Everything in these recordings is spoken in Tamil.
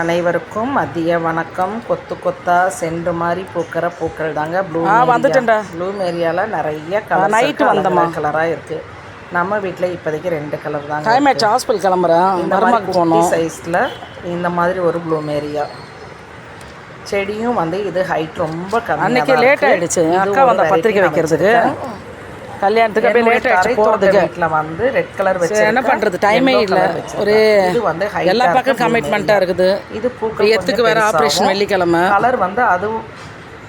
அனைவருக்கும் மதிய வணக்கம். கொத்து கொத்தா செண்டு மாதிரி பூக்கிற பூக்கள் தாங்க. ப்ளூ வந்துட்டேன்டா. ப்ளூ மேரியாவில் நிறைய கலர் night வந்தம்மா. கலராக இருக்குது நம்ம வீட்டில் இப்போதைக்கு ரெண்டு கலர் தாங்க டைம் ஹாஸ்பிட்டல் கிளம்புறேன். இந்த மாதிரி மருமாக்கு குட்டி போகணும். சைஸில் இந்த மாதிரி ஒரு ப்ளூமேரியா செடியும் வந்து இது ஹைட் ரொம்ப கம்மி அன்னைக்கு லேட் ஆயிடுச்சு. அக்கா வந்த பத்திரிக்கை வைக்கிறதுக்கு. கல்யாணத்துக்கு அப்படியே லேட் ஆயிடுச்சு போகிறதுக்கு வீட்டில் வந்து ரெட் கலர் வச்சு என்ன பண்ணுறது டைமே இல்லை. ஒரே இது வந்து எல்லா பக்கம் இருக்கு கமிட்மெண்ட்டாக இருக்குது. இது பூக்கள் எத்துக்கு வேற ஆப்ரேஷன் வெள்ளிக்கிழமை. கலர் வந்து அது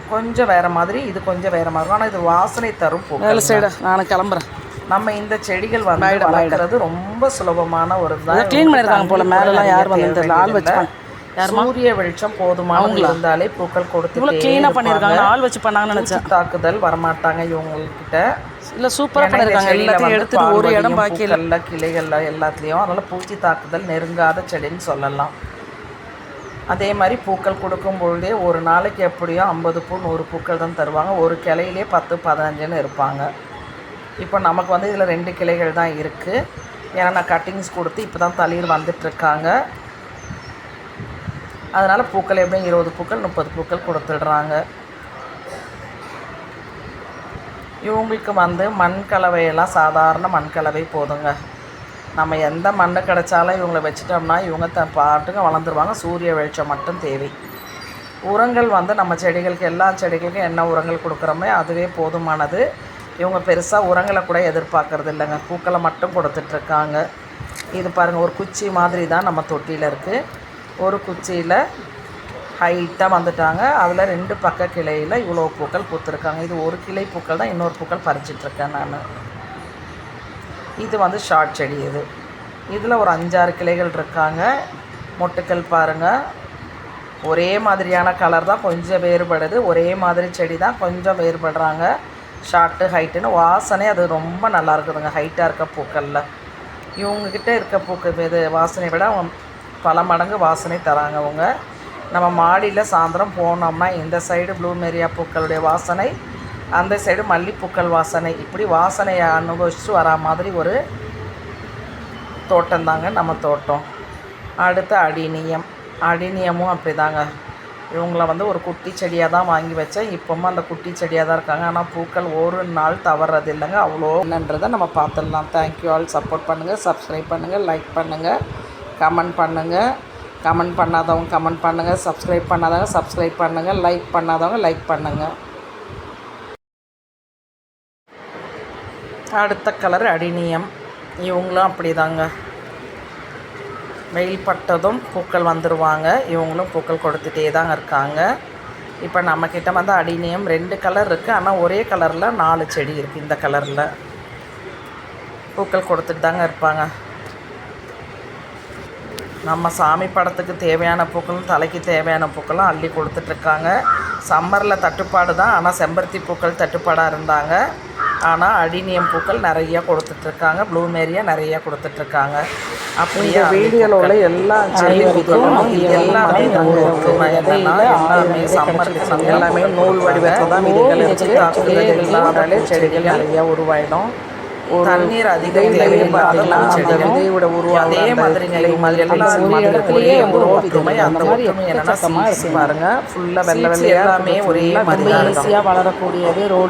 கொஞ்சம் வேற மாதிரி இது கொஞ்சம் வேற மாதிரி. ஆனால் இது வாசனை தரும் பூக்கள் வேலை நான் கிளம்புறேன். நம்ம இந்த செடிகள் வந்து வளர்க்கறது ரொம்ப சுலபமான ஒரு தான் க்ளீன் பண்ணியிருக்காங்க போல மேலெல்லாம் யார் வந்து ஆள் வச்சு பண்ண- சூரிய வெளிச்சம் போதுமான இருந்தாலே பூக்கள் கொடுத்து க்ளீனாக பண்ணியிருக்காங்க ஆள் வச்சு பண்ணாங்கன்னு நினச்சேன். தாக்குதல் வரமாட்டாங்க இவங்கக்கிட்ட இல்லை சூப்பராக பண்ணியிருக்காங்க எல்லாத்தையும் எடுத்துட்டு ஒரு இடம் பாக்கி இல்லை. கிளைகள்ல எல்லாத்துலேயும் அதனால பூச்சி தாக்குதல் நெருங்காத செடின்னு சொல்லலாம். அதே மாதிரி பூக்கள் கொடுக்கும் பொழுதே ஒரு நாளைக்கு எப்படியோ ஐம்பது பூ நூறு பூக்கள் தான் தருவாங்க. ஒரு கிளையிலே பத்து பதினஞ்சுன்னு இருப்பாங்க. இப்போ நமக்கு வந்து இதில் ரெண்டு கிளைகள் தான் இருக்குது ஏன்னா நான் கட்டிங்ஸ் கொடுத்து இப்போ தான் தளிர் வந்துட்டுருக்காங்க. அதனால் பூக்கள் எப்படியும் இருபது பூக்கள் முப்பது பூக்கள் கொடுத்துடுறாங்க. இவங்களுக்கு வந்து மண் கலவையெல்லாம் சாதாரண மண் கலவை போதுங்க. நம்ம எந்த மண்ணு கிடைச்சாலும் இவங்களை வச்சிட்டோம்னா இவங்க த பாட்டுங்க வளர்ந்துருவாங்க. சூரிய வெளிச்சம் மட்டும் தேவை. உரங்கள் வந்து நம்ம செடிகளுக்கு எல்லா செடிகளுக்கும் என்ன உரங்கள் கொடுக்குறோமோ அதுவே போதுமானது. இவங்க பெருசாக உரங்களை கூட எதிர்பார்க்கறது இல்லைங்க. பூக்களை மட்டும் கொடுத்துட்ருக்காங்க. இது பாருங்கள் ஒரு குச்சி மாதிரி தான் நம்ம தொட்டியில் இருக்குது ஒரு குச்சியில் ஹைட்டாக வந்துட்டாங்க. அதில் ரெண்டு பக்க கிளையில் இவ்வளோ பூக்கள் பூத்துருக்காங்க. இது ஒரு கிளை பூக்கள் தான் இன்னொரு பூக்கள் பறிச்சிட்ருக்கேன் நான். இது வந்து ஷார்ட் செடி இது. இதில் ஒரு அஞ்சாறு கிளைகள் இருக்காங்க. மொட்டுக்கள் பாருங்கள் ஒரே மாதிரியான கலர் தான் கொஞ்சம் வேறுபடுது. ஒரே மாதிரி செடி தான் கொஞ்சம் வேறுபடுறாங்க. ஷார்ட்டு ஹைட்டுன்னு வாசனை அது ரொம்ப நல்லா இருக்குதுங்க. ஹைட்டாக இருக்க பூக்களில். இவங்கக்கிட்ட இருக்க பூக்கள் இது வாசனை விட பல மடங்கு வாசனை தராங்க அவங்க. நம்ம மாடியில் சாயந்தரம் போனோம்னா இந்த சைடு ப்ளூமேரியா பூக்களுடைய வாசனை அந்த சைடு மல்லிப்பூக்கள் வாசனை. இப்படி வாசனையை அனுபவிச்சு வரா மாதிரி ஒரு தோட்டம் தாங்க நம்ம தோட்டம். அடுத்து அடினியம் அடினியமும் அப்படிதாங்க. இவங்கள வந்து ஒரு குட்டி செடியாக தான் வாங்கி வச்சேன். இப்போவும் அந்த குட்டி செடியாக தான் இருக்காங்க. ஆனால் பூக்கள் ஒரு நாள் தவறது இல்லைங்க. அவ்வளோ என்னன்றதை நம்ம பார்த்துடலாம். தேங்க்யூ ஆல் சப்போர்ட் பண்ணுங்கள் சப்ஸ்கிரைப் பண்ணுங்கள் லைக் பண்ணுங்கள் கமெண்ட் பண்ணுங்கள் கமெண்ட் பண்ணாதவங்க கமெண்ட் பண்ணுங்கள் சப்ஸ்கிரைப் பண்ணாதவங்க சப்ஸ்கிரைப் பண்ணுங்கள் லைக் பண்ணாதவங்க லைக் பண்ணுங்கள் அடுத்த கலர் அடினியம் இவங்களும் அப்படிதாங்க. வெயில் பட்டதும் பூக்கள் வந்துடுவாங்க இவங்களும் பூக்கள் கொடுத்துட்டே தாங்க இருக்காங்க. இப்போ நம்மக்கிட்ட வந்து அடினியம் ரெண்டு கலர் இருக்குது ஆனால் ஒரே கலரில் நாலு செடி இருக்குது இந்த கலரில் பூக்கள் கொடுத்துட்டு தாங்க இருப்பாங்க. நம்ம சாமி படத்துக்கு தேவையான பூக்களும் தலைக்கு தேவையான பூக்களும் அள்ளி கொடுத்துட்ருக்காங்க. சம்மரில் தட்டுப்பாடு தான் ஆனால் செம்பருத்தி பூக்கள் தட்டுப்பாடாக இருந்தாங்க. ஆனால் அடினியம் பூக்கள் நிறைய கொடுத்துட்ருக்காங்க ப்ளூமேரியா நிறைய கொடுத்துட்ருக்காங்க. அப்படியே வீடியோவில் உள்ள எல்லா செடிகளுக்கும் எல்லாமே எல்லாமே சம்மருக்கு எல்லாமே நூல் வடிவத்தில் தான் விதைகள் இருக்குது இல்லாதாலே செடிகள் நிறைய உருவாயிடும். தண்ணீர் அதிகம் தேவைப்படுறதுனா செடிகளோட உருவாகும் அதே மாதிரிங்க இது மாதிரி மாதிரியே ஒரு ஒற்றுமை அந்த ஒற்றுமை என்னன்னா பாருங்க. ஃபுல்லாக வெள்ளை வெள்ளையா எல்லாமே ஒரே மாதிரி ஈஸியாக வளரக்கூடியது ரோடு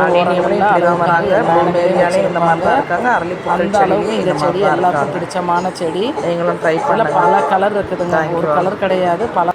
தான் வராங்க பூமேரியாலையும் இந்த மாதிரி தான் இருக்காங்க. அரளிப்பூக்கள் செடியும் இந்த செடி மாதிரி எல்லாருக்கும் பிடிச்சமான செடி. நீங்களும் ட்ரை பண்ணுங்க. பல கலர் இருக்குதுங்க. ஒரு கலர் கிடையாது. பல